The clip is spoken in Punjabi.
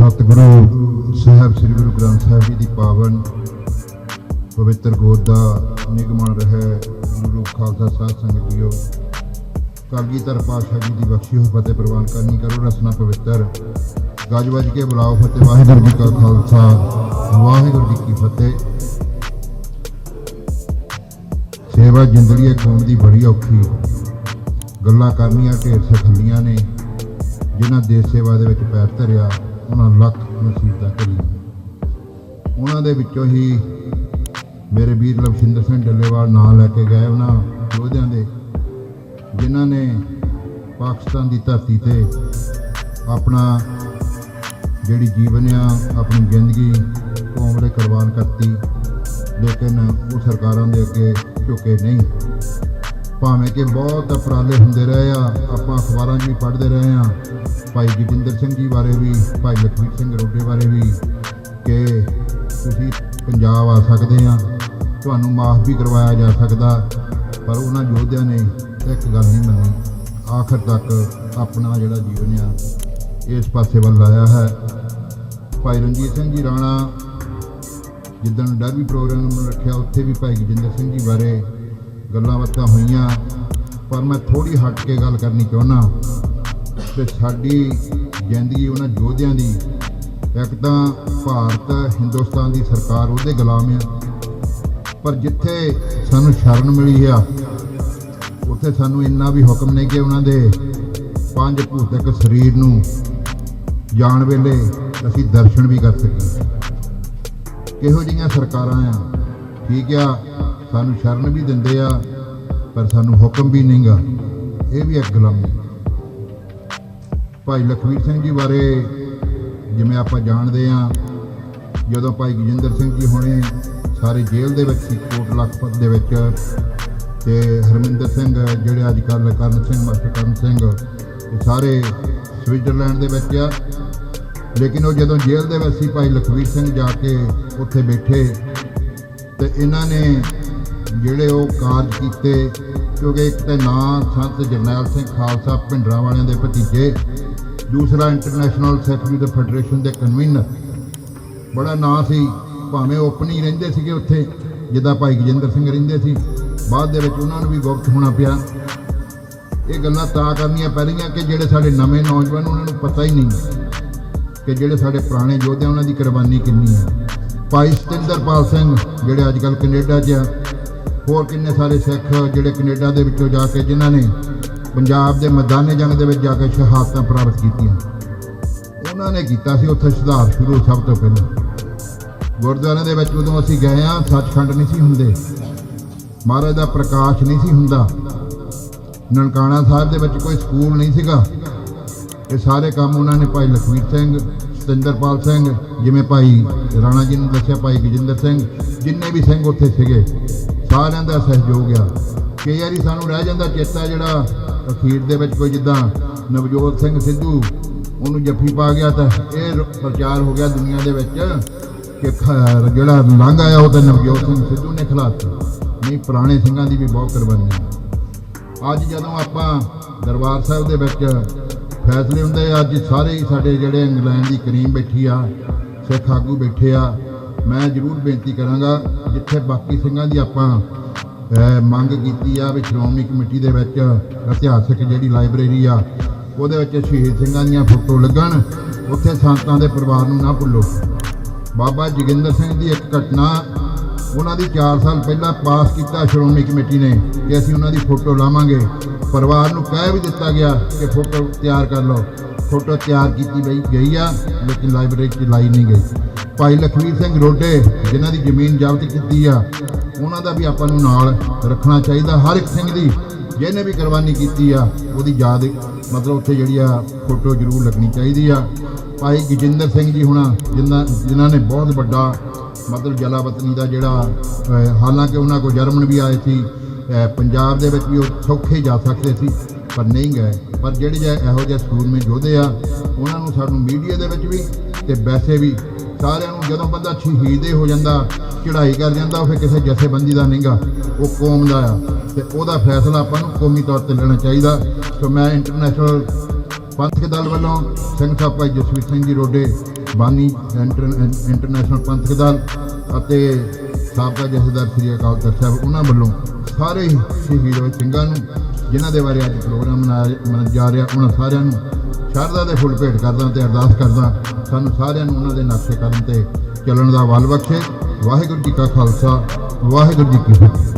ਸਤਿਗੁਰੂ ਸਾਹਿਬ, ਸ੍ਰੀ ਗੁਰੂ ਗ੍ਰੰਥ ਸਾਹਿਬ ਜੀ ਦੀ ਪਾਵਨ ਪਵਿੱਤਰ ਗੋਦ ਦਾ ਨਿਗਮਨ ਰਹੇ ਗੁਰੂ ਖਾਲਸਾ ਸਾਧ ਸੰਗਤ ਜੀਓ। ਕਲਗੀਧਰ ਪਾਤਸ਼ਾਹ ਜੀ ਦੀ ਬਖਸ਼ੀ ਹੋਈ ਫਤਿਹ ਪ੍ਰਵਾਨ ਕਰਨੀ, ਕਰੋ ਰਸਨਾ ਪਵਿੱਤਰ। ਗੱਜ ਵੱਜ ਕੇ ਬੁਲਾਓ ਫਤਿਹ, ਵਾਹਿਗੁਰੂ ਜੀ ਕਾ ਖਾਲਸਾ, ਵਾਹਿਗੁਰੂ ਜੀ ਕੀ ਫਤਿਹ। ਸੇਵਾ ਜਿੰਦਗੀ ਹੈ ਕੌਮ ਦੀ ਬੜੀ ਔਖੀ। ਗੱਲਾਂ ਕਰਨੀਆਂ ਢੇਰ ਸਖਲੀਆਂ ਨੇ, ਜਿਨ੍ਹਾਂ ਦੇਸ਼ ਸੇਵਾ ਦੇ ਵਿੱਚ ਪੈਰ ਧਰਿਆ। ਉਹਨਾਂ ਲੱਖ ਮੁਸੀਬਤਾਂ ਘੱਲੀਆਂ। ਉਹਨਾਂ ਦੇ ਵਿੱਚੋਂ ਹੀ ਮੇਰੇ ਵੀਰ ਲਵਸ਼ਿੰਦਰ ਸਿੰਘ ਡੱਲੇਵਾਲ ਨਾਂ ਲੈ ਕੇ ਗਏ ਉਹਨਾਂ ਯੋਧਿਆਂ ਦੇ, ਜਿਨ੍ਹਾਂ ਨੇ ਪਾਕਿਸਤਾਨ ਦੀ ਧਰਤੀ ਤੇ ਆਪਣਾ ਜਿਹੜੀ ਜੀਵਨ ਆ, ਆਪਣੀ ਜ਼ਿੰਦਗੀ ਕੌਮ ਲਈ ਕੁਰਬਾਨ ਕਰਤੀ, ਲੇਕਿਨ ਉਹ ਸਰਕਾਰਾਂ ਦੇ ਅੱਗੇ ਝੁਕੇ ਨਹੀਂ। ਭਾਵੇਂ ਕਿ ਬਹੁਤ ਉਪਰਾਲੇ ਹੁੰਦੇ ਰਹੇ ਆ, ਆਪਾਂ ਅਖਬਾਰਾਂ 'ਚ ਵੀ ਪੜ੍ਹਦੇ ਰਹੇ ਆ ਭਾਈ ਜਤਿੰਦਰ ਸਿੰਘ ਜੀ ਬਾਰੇ ਵੀ, ਭਾਈ ਲਖਵੀਰ ਸਿੰਘ ਰੋਡੇ ਬਾਰੇ ਵੀ ਕਿ ਤੁਸੀਂ ਪੰਜਾਬ ਆ ਸਕਦੇ ਆ, ਤੁਹਾਨੂੰ ਮਾਫ ਵੀ ਕਰਵਾਇਆ ਜਾ ਸਕਦਾ, ਪਰ ਉਹਨਾਂ ਯੋਧਿਆਂ ਨੇ ਇੱਕ ਗੱਲ ਨਹੀਂ ਮੰਨੀ। ਆਖਰ ਤੱਕ ਆਪਣਾ ਜਿਹੜਾ ਜੀਵਨ ਆ, ਇਸ ਪਾਸੇ ਵੱਲ ਲਾਇਆ ਹੈ। ਭਾਈ ਰਣਜੀਤ ਸਿੰਘ ਜੀ ਰਾਣਾ, ਜਿੱਦਣ ਡਰਬੀ ਪ੍ਰੋਗਰਾਮ ਰੱਖਿਆ, ਉੱਥੇ ਵੀ ਭਾਈ ਗਜਿੰਦਰ ਸਿੰਘ ਜੀ ਬਾਰੇ ਗੱਲਾਂ ਬਾਤਾਂ ਹੋਈਆਂ। ਪਰ ਮੈਂ ਥੋੜੀ ਹਟ ਕੇ ਗੱਲ ਕਰਨੀ ਚਾਹੁੰਦਾ ਤੇ ਸਾਡੀ ਜ਼ਿੰਦਗੀ ਉਹਨਾਂ ਯੋਧਿਆਂ ਦੀ, ਇੱਕ ਤਾਂ ਭਾਰਤ, ਹਿੰਦੁਸਤਾਨ ਦੀ ਸਰਕਾਰ ਉਹਦੇ ਗੁਲਾਮ ਆ। ਪਰ ਜਿੱਥੇ ਸਾਨੂੰ ਸ਼ਰਨ ਮਿਲੀ ਆ, ਉੱਥੇ ਸਾਨੂੰ ਇੰਨਾ ਵੀ ਹੁਕਮ ਨਹੀਂ ਕਿ ਉਹਨਾਂ ਦੇ ਪੰਜ ਭੂਤਕ ਸਰੀਰ ਨੂੰ ਜਾਣ ਵੇਲੇ ਅਸੀਂ ਦਰਸ਼ਨ ਵੀ ਕਰ ਸਕੀਏ। ਕਿਹੋ ਜਿਹੀਆਂ ਸਰਕਾਰਾਂ ਆ? ਠੀਕ ਆ, ਸਾਨੂੰ ਸ਼ਰਨ ਵੀ ਦਿੰਦੇ ਆ, ਪਰ ਸਾਨੂੰ ਹੁਕਮ ਵੀ ਨਹੀਂਗਾ। ਇਹ ਵੀ ਇੱਕ ਗੁਲਾਮੀ। ਭਾਈ ਲਖਵੀਰ ਸਿੰਘ ਜੀ ਬਾਰੇ ਜਿਵੇਂ ਆਪਾਂ ਜਾਣਦੇ ਆ ਜਦੋਂ ਭਾਈ ਗਜਿੰਦਰ ਸਿੰਘ ਜੀ ਹੋਣੇ ਸਾਰੇ ਜੇਲ੍ਹ ਦੇ ਵਿੱਚ ਸੀ, ਕੋਟ ਲਖਪਤ ਦੇ ਵਿੱਚ ਤੇ ਹਰਮਿੰਦਰ ਸਿੰਘ, ਜਿਹੜੇ ਅੱਜ ਕੱਲ੍ਹ ਕਰਨ ਸਿੰਘ, ਮਾਸਟਰ ਕਰਨ ਸਿੰਘ, ਇਹ ਸਾਰੇ ਸਵਿਟਜ਼ਰਲੈਂਡ ਦੇ ਵਿੱਚ ਆ। ਲੇਕਿਨ ਉਹ ਜਦੋਂ ਜੇਲ੍ਹ ਦੇ ਵਿੱਚ ਸੀ, ਭਾਈ ਲਖਵੀਰ ਸਿੰਘ ਜਾ ਕੇ ਉੱਥੇ ਬੈਠੇ ਤੇ ਇਹਨਾਂ ਨੇ ਜਿਹੜੇ ਉਹ ਕਾਰਜ ਕੀਤੇ, ਕਿਉਂਕਿ ਇੱਕ ਤੇ ਨਾਂ ਸੰਤ ਜਰਨੈਲ ਸਿੰਘ ਖਾਲਸਾ ਭਿੰਡਰਾਂ ਵਾਲਿਆਂ ਦੇ ਭਤੀਜੇ ਦੂਸਰਾ ਇੰਟਰਨੈਸ਼ਨਲ ਸੈਕਟਰੀ ਦੇ ਫੈਡਰੇਸ਼ਨ ਦੇ ਕਨਵੀਨਰ ਬੜਾ ਨਾਂ ਸੀ, ਭਾਵੇਂ ਓਪਨ ਹੀ ਰਹਿੰਦੇ ਸੀਗੇ ਉੱਥੇ, ਜਿੱਦਾਂ ਭਾਈ ਗਜਿੰਦਰ ਸਿੰਘ ਰਹਿੰਦੇ ਸੀ। ਬਾਅਦ ਦੇ ਵਿੱਚ ਉਹਨਾਂ ਨੂੰ ਵੀ ਗੁਪਤ ਹੋਣਾ ਪਿਆ। ਇਹ ਗੱਲਾਂ ਤਾਂ ਕਰਨੀਆਂ ਪਹਿਲੀਆਂ ਕਿ ਜਿਹੜੇ ਸਾਡੇ ਨਵੇਂ ਨੌਜਵਾਨ, ਉਹਨਾਂ ਨੂੰ ਪਤਾ ਹੀ ਨਹੀਂ ਕਿ ਜਿਹੜੇ ਸਾਡੇ ਪੁਰਾਣੇ ਯੋਧੇ ਉਹਨਾਂ ਦੀ ਕੁਰਬਾਨੀ ਕਿੰਨੀ ਹੈ। ਭਾਈ ਸਤਿੰਦਰਪਾਲ ਸਿੰਘ, ਜਿਹੜੇ ਅੱਜ ਕੱਲ੍ਹ ਕੈਨੇਡਾ 'ਚ ਆ, ਹੋਰ ਕਿੰਨੇ ਸਾਰੇ ਸਿੱਖ ਜਿਹੜੇ ਕੈਨੇਡਾ ਦੇ ਵਿੱਚੋਂ ਜਾ ਕੇ ਜਿਨ੍ਹਾਂ ਨੇ ਪੰਜਾਬ ਦੇ ਮੈਦਾਨੇ ਜੰਗ ਦੇ ਵਿੱਚ ਜਾ ਕੇ ਸ਼ਹਾਦਤਾਂ ਪ੍ਰਾਪਤ ਕੀਤੀਆਂ। ਉਹਨਾਂ ਨੇ ਕੀਤਾ ਸੀ ਉੱਥੇ ਸੁਧਾਰ ਸ਼ੁਰੂ ਸਭ ਤੋਂ ਪਹਿਲਾਂ। ਗੁਰਦੁਆਰੇ ਦੇ ਵਿੱਚ ਜਦੋਂ ਅਸੀਂ ਗਏ ਆ ਸੱਚਖੰਡ ਨਹੀਂ ਸੀ ਹੁੰਦੇ। ਮਹਾਰਾਜ ਦਾ ਪ੍ਰਕਾਸ਼ ਨਹੀਂ ਸੀ ਹੁੰਦਾ। ਨਨਕਾਣਾ ਸਾਹਿਬ ਦੇ ਵਿੱਚ ਕੋਈ ਸਕੂਲ ਨਹੀਂ ਸੀਗਾ। ਇਹ ਸਾਰੇ ਕੰਮ ਉਹਨਾਂ ਨੇ ਭਾਈ ਲਖਵੀਰ ਸਿੰਘ, ਸਤਿੰਦਰਪਾਲ ਸਿੰਘ, ਜਿਵੇਂ ਭਾਈ ਰਾਣਾ ਜੀ ਨੂੰ ਦੱਸਿਆ, ਭਾਈ ਗਜਿੰਦਰ ਸਿੰਘ, ਜਿੰਨੇ ਵੀ ਸਿੰਘ ਉੱਥੇ ਸੀਗੇ, ਸਾਰਿਆਂ ਦਾ ਸਹਿਯੋਗ ਆ। ਕਈ ਵਾਰੀ ਸਾਨੂੰ ਰਹਿ ਜਾਂਦਾ ਚੇਤਾ ਜਿਹੜਾ ਅਖੀਰ ਦੇ ਵਿੱਚ ਕੋਈ ਜਿੱਦਾਂ ਨਵਜੋਤ ਸਿੰਘ ਸਿੱਧੂ, ਉਹਨੂੰ ਜੱਫੀ ਪਾ ਗਿਆ ਤਾਂ ਇਹ ਪ੍ਰਚਾਰ ਹੋ ਗਿਆ ਦੁਨੀਆ ਦੇ ਵਿੱਚ ਕਿ ਖ- ਜਿਹੜਾ ਲੰਘ ਆਇਆ ਉਹ ਤਾਂ ਨਵਜੋਤ ਸਿੰਘ ਸਿੱਧੂ ਨੇ ਖਿਲਾਤਾ ਨਹੀਂ, ਪੁਰਾਣੇ ਸਿੰਘਾਂ ਦੀ ਵੀ ਬਹੁਤ ਕੁਰਬਾਨੀ ਹੈ। ਅੱਜ ਜਦੋਂ ਆਪਾਂ ਦਰਬਾਰ ਸਾਹਿਬ ਦੇ ਵਿੱਚ ਫੈਸਲੇ ਹੁੰਦੇ ਅੱਜ ਸਾਰੇ ਹੀ ਸਾਡੇ ਜਿਹੜੇ ਇੰਗਲੈਂਡ ਦੀ ਕਰੀਮ ਬੈਠੀ ਆ, ਸਿੱਖ ਆਗੂ ਬੈਠੇ ਆ, ਮੈਂ ਜ਼ਰੂਰ ਬੇਨਤੀ ਕਰਾਂਗਾ, ਜਿੱਥੇ ਬਾਕੀ ਸਿੰਘਾਂ ਦੀ ਆਪਾਂ ਮੰਗ ਕੀਤੀ ਆ ਵੀ ਸ਼੍ਰੋਮਣੀ ਕਮੇਟੀ ਦੇ ਵਿੱਚ ਇਤਿਹਾਸਕ ਜਿਹੜੀ ਲਾਇਬ੍ਰੇਰੀ ਆ, ਉਹਦੇ ਵਿੱਚ ਸ਼ਹੀਦ ਸਿੰਘਾਂ ਦੀਆਂ ਫੋਟੋ ਲੱਗਣ, ਉੱਥੇ ਸੰਤਾਂ ਦੇ ਪਰਿਵਾਰ ਨੂੰ ਨਾ ਭੁੱਲੋ। ਬਾਬਾ ਜੋਗਿੰਦਰ ਸਿੰਘ ਦੀ ਇੱਕ ਘਟਨਾ, ਉਹਨਾਂ ਦੀ 4 ਸਾਲ ਪਹਿਲਾਂ ਪਾਸ ਕੀਤਾ ਸ਼੍ਰੋਮਣੀ ਕਮੇਟੀ ਨੇ ਕਿ ਅਸੀਂ ਉਹਨਾਂ ਦੀ ਫੋਟੋ ਲਾਵਾਂਗੇ। ਪਰਿਵਾਰ ਨੂੰ ਕਹਿ ਵੀ ਦਿੱਤਾ ਗਿਆ ਕਿ ਫੋਟੋ ਤਿਆਰ ਕਰ ਲਓ। ਫੋਟੋ ਤਿਆਰ ਕੀਤੀ ਗਈ ਗਈ ਆ, ਲੇਕਿਨ ਲਾਇਬ੍ਰੇਰੀ 'ਚ ਲਾਈ ਨਹੀਂ ਗਈ। ਭਾਈ ਲਖਵੀਰ ਸਿੰਘ ਰੋਡੇ, ਜਿਨ੍ਹਾਂ ਦੀ ਜ਼ਮੀਨ ਜ਼ਬਤ ਕੀਤੀ ਆ ਉਹਨਾਂ ਦਾ ਵੀ ਆਪਾਂ ਨੂੰ ਨਾਲ ਰੱਖਣਾ ਚਾਹੀਦਾ, ਹਰ ਇੱਕ ਸਿੰਘ ਦੀ, ਜਿਹਨੇ ਵੀ ਕੁਰਬਾਨੀ ਕੀਤੀ ਆ, ਉਹਦੀ ਯਾਦ, ਮਤਲਬ ਉੱਥੇ ਜਿਹੜੀ ਆ ਫੋਟੋ ਜ਼ਰੂਰ ਲੱਗਣੀ ਚਾਹੀਦੀ ਆ। ਭਾਈ ਗਜਿੰਦਰ ਸਿੰਘ ਜੀ ਹੁਣਾ ਜਿਨ੍ਹਾਂ ਜਿਨ੍ਹਾਂ ਨੇ ਬਹੁਤ ਵੱਡਾ, ਮਤਲਬ ਜਲਾਵਤਨੀ ਦਾ ਜਿਹੜਾ ਹਾਲਾਂਕਿ ਉਹਨਾਂ ਕੋਲ ਜਰਮਨ ਵੀ ਆਏ ਸੀ ਪੰਜਾਬ ਦੇ ਵਿੱਚ ਵੀ ਉਹ ਸੌਖੇ ਜਾ ਸਕਦੇ ਸੀ, ਪਰ ਨਹੀਂ ਗਏ। ਪਰ ਜਿਹੜੇ ਜਿਹੇ ਇਹੋ ਜਿਹੇ ਸੂਰਮੇ ਯੋਧੇ ਆ, ਉਹਨਾਂ ਨੂੰ ਸਾਨੂੰ ਮੀਡੀਆ ਦੇ ਵਿੱਚ ਵੀ ਤੇ ਵੈਸੇ ਵੀ ਸਾਰਿਆਂ ਨੂੰ ਜਦੋਂ ਬੰਦਾ ਸ਼ਹੀਦੇ ਹੋ ਜਾਂਦਾ, ਚੜ੍ਹਾਈ ਕਰ ਜਾਂਦਾ, ਉਹ ਫਿਰ ਕਿਸੇ ਜਥੇਬੰਦੀ ਦਾ ਨਹੀਂਗਾ। ਉਹ ਕੌਮ ਦਾ ਆ। ਤੇ ਉਹਦਾ ਫੈਸਲਾ ਆਪਾਂ ਨੂੰ ਕੌਮੀ ਤੌਰ ਤੇ ਲੈਣਾ ਚਾਹੀਦਾ। ਸੋ ਮੈਂ ਇੰਟਰਨੈਸ਼ਨਲ ਪੰਥਕ ਦਲ ਵੱਲੋਂ ਸਿੰਘ ਸਾਹਿਬ ਭਾਈ ਜਸਵੀਰ ਸਿੰਘ ਜੀ ਰੋਡੇ, ਬਾਨੀ ਇੰਟਰ- ਇੰਟਰਨੈਸ਼ਨਲ ਪੰਥਕ ਦਲ ਅਤੇ ਸਾਬਕਾ ਜਥੇਦਾਰ ਸ੍ਰੀ ਅਕਾਲ ਤਖਤ ਸਾਹਿਬ, ਉਹਨਾਂ ਵੱਲੋਂ ਸਾਰੇ ਹੀ ਸ਼ਹੀਦ ਹੋਏ ਸਿੰਘਾਂ ਨੂੰ, ਜਿਨ੍ਹਾਂ ਦੇ ਬਾਰੇ ਅੱਜ ਪ੍ਰੋਗਰਾਮ ਮਨਾਇਆ ਮਨਾਇਆ ਜਾ ਰਿਹਾ, ਉਹਨਾਂ ਸਾਰਿਆਂ ਨੂੰ ਸ਼ਰਧਾ ਦੇ ਫੁੱਲ ਭੇਟ ਕਰਦਾ ਤੇ ਅਰਦਾਸ ਕਰਦਾ। ਸਾਨੂੰ ਸਾਰਿਆਂ ਨੂੰ ਉਹਨਾਂ ਦੇ ਨਕਸ਼ੇ ਕਦਮ ਤੇ ਚੱਲਣ ਦਾ ਬਲ ਬਖਸ਼ੇ। ਵਾਹਿਗੁਰੂ ਜੀ ਕਾ ਖਾਲਸਾ, ਵਾਹਿਗੁਰੂ ਜੀ ਕੀ ਫਤਿਹ।